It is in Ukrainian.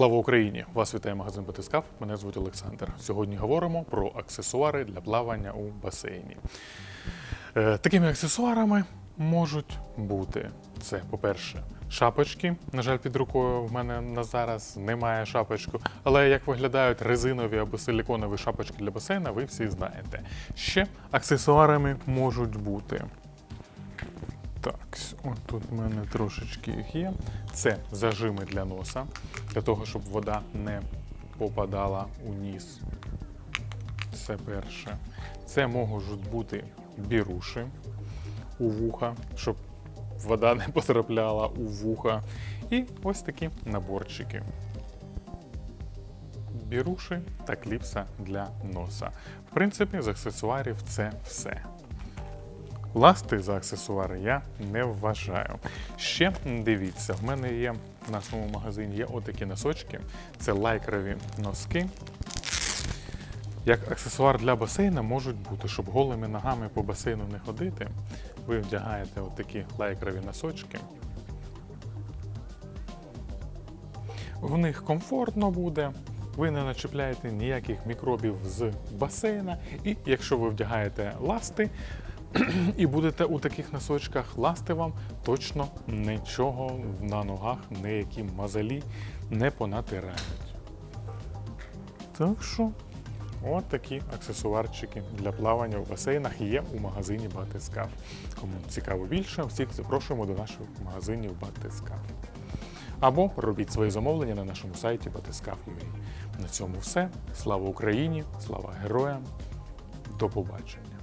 Слава Україні! Вас вітає магазин Батискаф. Мене звуть Олександр. Сьогодні говоримо про аксесуари для плавання у басейні. Е, Такими аксесуарами можуть бути це, по-перше, шапочки. На жаль, під рукою в мене на зараз немає шапочку. Але як виглядають резинові або силіконові шапочки для басейна, ви всі знаєте. Ще аксесуарами можуть бути. Так, от тут в мене трошечки їх є. Це зажими для носа, для того, щоб вода не попадала у ніс. Це перше. Це можуть бути біруші у вуха, щоб вода не потрапляла у вуха. І ось такі наборчики. Біруші та кліпса для носа. В принципі, з аксесуарів це все. Ласти за аксесуари я не вважаю. Ще дивіться, в мене є в нашому магазині є отакі носочки. Це лайкрові носки. Як аксесуар для басейна можуть бути, щоб голими ногами по басейну не ходити. Ви вдягаєте отакі лайкрові носочки. В них комфортно буде. Ви не начепляєте ніяких мікробів з басейна. І якщо ви вдягаєте ласти, і будете у таких носочках ласти вам, точно нічого на ногах, ніякі мазалі не понатирають. Так що, от такі аксесуарчики для плавання в басейнах є у магазині Батискаф. Кому цікаво більше, всіх запрошуємо до наших магазинів Батискаф. Або робіть свої замовлення на нашому сайті Батискаф.ua. На цьому все. Слава Україні! Слава героям! До побачення!